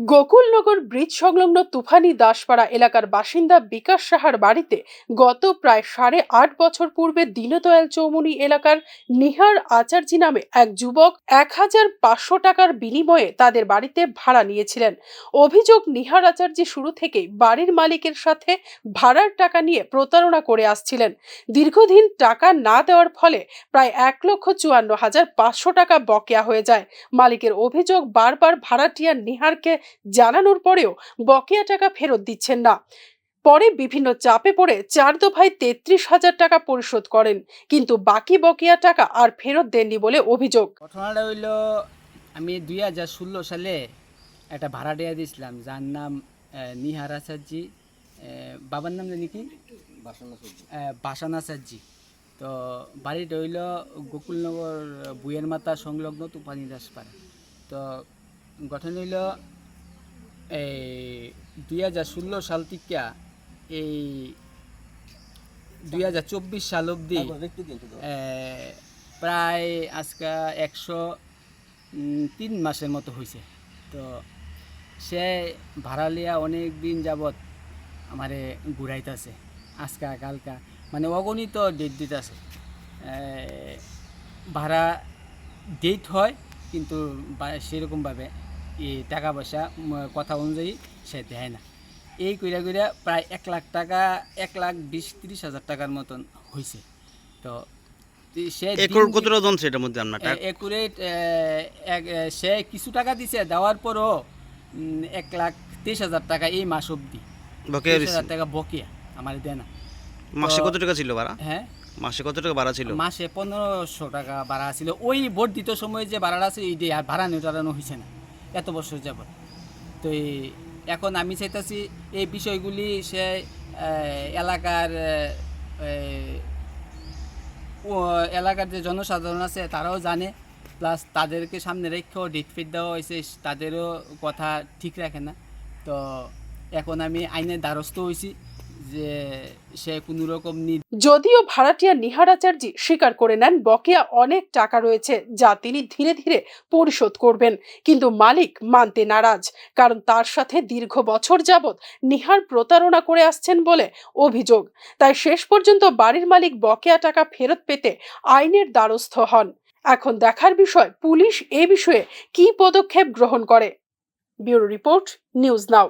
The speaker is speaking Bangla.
গোকুলনগর ব্রিজ সংলগ্ন তুফানি দাসপাড়া এলাকার বাসিন্দা বিকাশ সাহার বাড়িতে গত প্রায় সাড়ে আট বছর পূর্বে দীনদয়াল চৌমুনি এলাকার নিহার আচার্যি নামে এক যুবক এক হাজার পাঁচশো টাকার বিনিময়ে তাদের বাড়িতে ভাড়া নিয়েছিলেন। অভিযোগ নিহার আচার্যি শুরু থেকেই বাড়ির মালিকের সাথে ভাড়ার টাকা নিয়ে প্রতারণা করে আসছিলেন। দীর্ঘদিন টাকা না দেওয়ার ফলে প্রায় এক লক্ষ চুয়ান্ন হাজার পাঁচশো টাকা বকেয়া হয়ে যায়। মালিকের অভিযোগ বারবার ভাড়াটিয়া নিহারকে জানানোর পরেও বকেয়া টাকা ফেরত দিচ্ছেন না। পরে বিভিন্ন চাপে পড়ে চার দফায় তেত্রিশ হাজার টাকা পরিশোধ করেন কিন্তু বাকি বকেয়া টাকা আর ফেরত দেননি বলে অভিযোগ। ঘটনাটা হইল আমি দুই হাজার ষোলো সালে একটা ভাড়া দেওয়া দিয়েছিলাম যার নাম নিহার আচার্জি আহ, বাবার নাম জানি কি? বাসান আচার্জি তো বাড়িটা হইল গোকুলনগর বুয়ের মাতা সংলগ্ন তুফানি দাসপাড়া। তো গঠন হইল এই দুই হাজার ষোলো সাল থেকে এই দুই হাজার চব্বিশ সাল অবধি প্রায় আজকে একশো তিন মাসের মতো হয়েছে তো সে ভাড়া লিয়া অনেক দিন যাবৎ আমারে ঘুরাইতেছে আজকা কালকা মানে অগণিত ডেট দিতেছে। ভাড়া ডেট হয় কিন্তু সেরকমভাবে টাকা পয়সা কথা অনুযায়ী সে দেয় না। এই কইরা কইরা প্রায় এক লাখ টাকা এক লাখ বিশ তিরিশ হাজার টাকার মতন হয়েছে তো সে একর কতটা মধ্যে আপনার সে কিছু টাকা দিছে দেওয়ার পরও এক লাখ তেইশ হাজার টাকা এই মাস অবধি। বকেয়া হাজার টাকা বকেয়া আমার দেয় না। মাসে কত টাকা ছিল ভাড়া? হ্যাঁ? মাসে কত টাকা ভাড়া ছিল? মাসে পনেরোশো টাকা ভাড়া ছিল। ওই দিত সময় যে ভাড়াটা আছে এই ভাড়া নেটানো হয়েছে না। এত বছর যাবত তো এখন আমি চাইতেছি এই বিষয়গুলি সে এলাকার এলাকার যে জনসাধারণ আছে তারাও জানে। প্লাস তাদেরকে সামনে রেখেও ডেট ফিট দেওয়া হয়েছে, তাদেরও কথা ঠিক রাখে না। তো এখন আমি আইনের দ্বারস্থ হয়েছি যে সে কোনো রকম যদিও ভাড়াটিয়া নিহার আচার্জি স্বীকার করে নেন, বকেয়া অনেক টাকা রয়েছে যা তিনি ধীরে ধীরে পরিশোধ করবেন। কিন্তু মালিক মানতে নারাজ, কারণ তার সাথে দীর্ঘ বছর যাবৎ নিহার প্রতারণা করে আসছেন বলে অভিযোগ। তাই শেষ পর্যন্ত বাড়ির মালিক বকেয়া টাকা ফেরত পেতে আইনের দ্বারস্থ হন। এখন দেখার বিষয়, পুলিশ এ বিষয়ে কি পদক্ষেপ গ্রহণ করে? Bureau report, News Now.